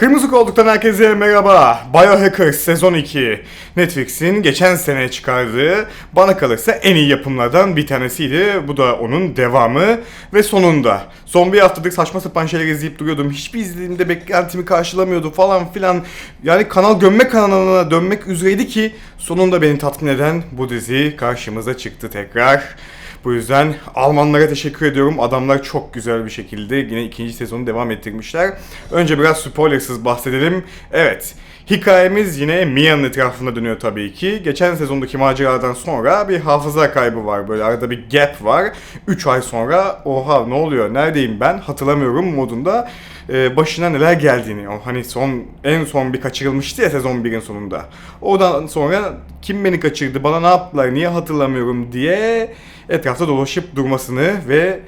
Kırmızı Koltuk'tan herkese merhaba. Biohackers sezon 2. Netflix'in geçen sene çıkardığı bana kalırsa en iyi yapımlardan bir tanesiydi. Bu da onun devamı ve sonunda. Son bir haftadır saçma sapan şeyler izleyip duruyordum. Hiçbir izlediğimde beklentimi karşılamıyordu falan filan. Yani kanal gömme kanalına dönmek üzereydi ki sonunda beni tatmin eden bu dizi karşımıza çıktı tekrar. Bu yüzden Almanlara teşekkür ediyorum. Adamlar çok güzel bir şekilde yine ikinci sezonu devam ettirmişler. Önce biraz spoilersız bahsedelim. Evet, hikayemiz yine Mia'nın etrafında dönüyor tabii ki. Geçen sezondaki maceralardan sonra bir hafıza kaybı var. Böyle arada bir gap var. 3 ay sonra oha ne oluyor, neredeyim ben hatırlamıyorum modunda e, başına neler geldiğini. O hani son en son bir kaçırılmıştı ya sezon 1'in sonunda. Oradan sonra kim beni kaçırdı, bana ne yaptılar, niye hatırlamıyorum diye etrafta dolaşıp durmasını ve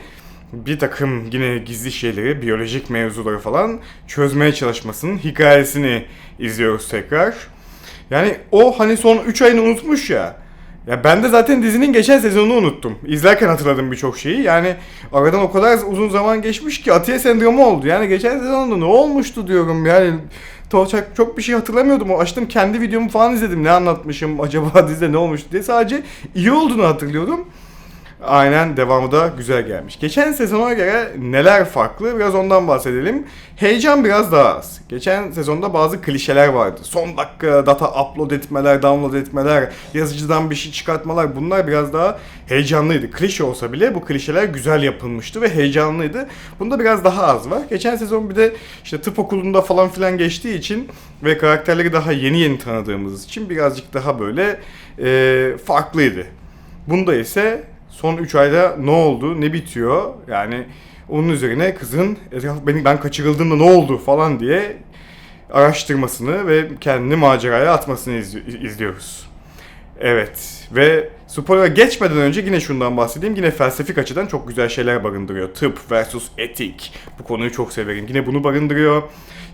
bir takım yine gizli şeyleri, biyolojik mevzuları falan çözmeye çalışmasının hikayesini izliyoruz tekrar. Yani o hani son 3 ayını unutmuş ya. Ya ben de zaten dizinin geçen sezonunu unuttum. İzlerken hatırladım birçok şeyi. Yani aradan o kadar uzun zaman geçmiş ki Atiye sendromu oldu. Yani geçen sezonda ne olmuştu diyorum yani. Çok, çok bir şey hatırlamıyordum. O açtım kendi videomu falan izledim. Ne anlatmışım acaba dizide ne olmuştu diye. Sadece iyi olduğunu hatırlıyordum. Aynen devamı da güzel gelmiş. Geçen sezona göre neler farklı biraz ondan bahsedelim. Heyecan biraz daha az. Geçen sezonda bazı klişeler vardı. Son dakika data upload etmeler, download etmeler, yazıcıdan bir şey çıkartmalar bunlar biraz daha heyecanlıydı. Klişe olsa bile bu klişeler güzel yapılmıştı ve heyecanlıydı. Bunda biraz daha az var. Geçen sezon bir de işte tıp okulunda falan filan geçtiği için ve karakterleri daha yeni yeni tanıdığımız için birazcık daha böyle e, farklıydı. Bunda ise son 3 ayda ne oldu, ne bitiyor? Yani onun üzerine kızın beni ben kaçırıldığımda ne oldu falan diye araştırmasını ve kendini maceraya atmasını izli- izliyoruz. Evet ve spoiler'a geçmeden önce yine şundan bahsedeyim. Yine felsefik açıdan çok güzel şeyler barındırıyor. Tıp versus etik. Bu konuyu çok severim. Yine bunu barındırıyor.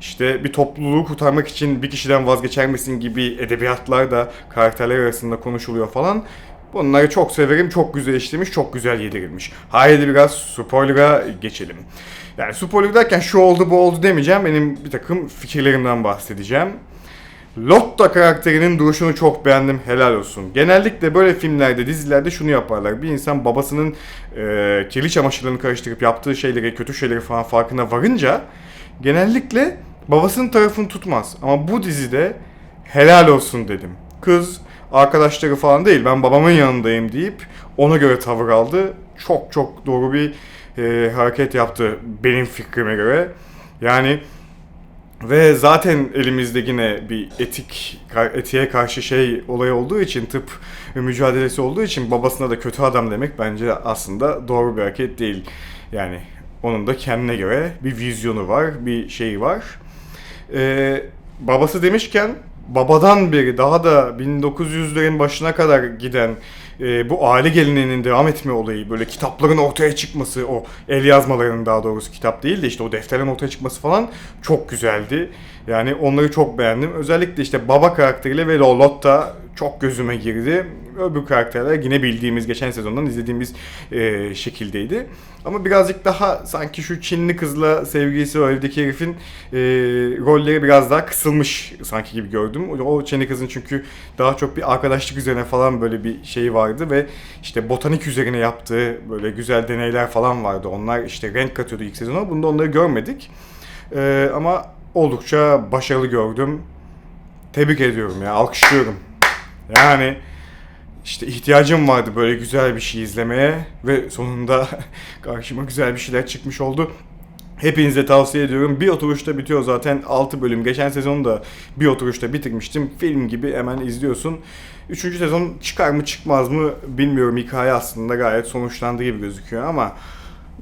İşte bir topluluğu kurtarmak için bir kişiden vazgeçer misin gibi edebiyatlar da karakterler arasında konuşuluyor falan. Bunları çok severim, çok güzel işlemiş, çok güzel yedirilmiş. Haydi biraz spoiler'a geçelim. Yani spoiler derken şu oldu bu oldu demeyeceğim. Benim bir takım fikirlerimden bahsedeceğim. Lotta karakterinin duruşunu çok beğendim. Helal olsun. Genellikle böyle filmlerde, dizilerde şunu yaparlar. Bir insan babasının e, kirli çamaşırlarını karıştırıp yaptığı şeyleri, kötü şeyleri falan farkına varınca genellikle babasının tarafını tutmaz. Ama bu dizide helal olsun dedim. Kız arkadaşları falan değil ben babamın yanındayım deyip ona göre tavır aldı. Çok çok doğru bir e, hareket yaptı benim fikrime göre. Yani ve zaten elimizde yine bir etik etiğe karşı şey olay olduğu için tıp mücadelesi olduğu için babasına da kötü adam demek bence aslında doğru bir hareket değil. Yani onun da kendine göre bir vizyonu var, bir şeyi var. Ee, babası demişken babadan beri daha da 1900'lerin başına kadar giden e, bu aile geleneğinin devam etme olayı, böyle kitapların ortaya çıkması, o el yazmalarının daha doğrusu kitap değil de işte o defterin ortaya çıkması falan çok güzeldi. Yani onları çok beğendim. Özellikle işte baba karakteriyle ve Lotta çok gözüme girdi. Öbür karakterler yine bildiğimiz, geçen sezondan izlediğimiz e, şekildeydi. Ama birazcık daha sanki şu Çinli kızla sevgilisi o evdeki herifin e, rolleri biraz daha kısılmış sanki gibi gördüm. O Çinli kızın çünkü daha çok bir arkadaşlık üzerine falan böyle bir şeyi vardı ve işte botanik üzerine yaptığı böyle güzel deneyler falan vardı. Onlar işte renk katıyordu ilk sezona. Bunda onları görmedik. E, ama oldukça başarılı gördüm. Tebrik ediyorum ya, alkışlıyorum. Yani işte ihtiyacım vardı böyle güzel bir şey izlemeye ve sonunda karşıma güzel bir şeyler çıkmış oldu. Hepinize tavsiye ediyorum. Bir oturuşta bitiyor zaten 6 bölüm. Geçen sezonu da bir oturuşta bitirmiştim. Film gibi hemen izliyorsun. Üçüncü sezon çıkar mı çıkmaz mı bilmiyorum. Hikaye aslında gayet sonuçlandığı gibi gözüküyor ama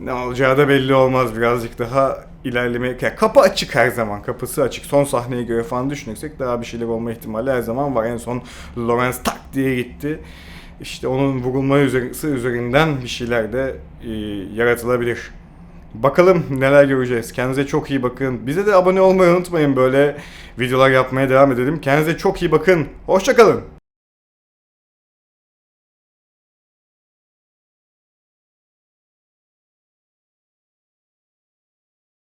ne olacağı da belli olmaz. Birazcık daha ilerlemeye... Yani kapı açık her zaman. Kapısı açık. Son sahneye göre falan düşünürsek daha bir şeyler olma ihtimali her zaman var. En son Lawrence tak diye gitti. İşte onun vurulma üzerinden bir şeyler de e, yaratılabilir. Bakalım neler göreceğiz. Kendinize çok iyi bakın. Bize de abone olmayı unutmayın. Böyle videolar yapmaya devam edelim. Kendinize çok iyi bakın. Hoşçakalın.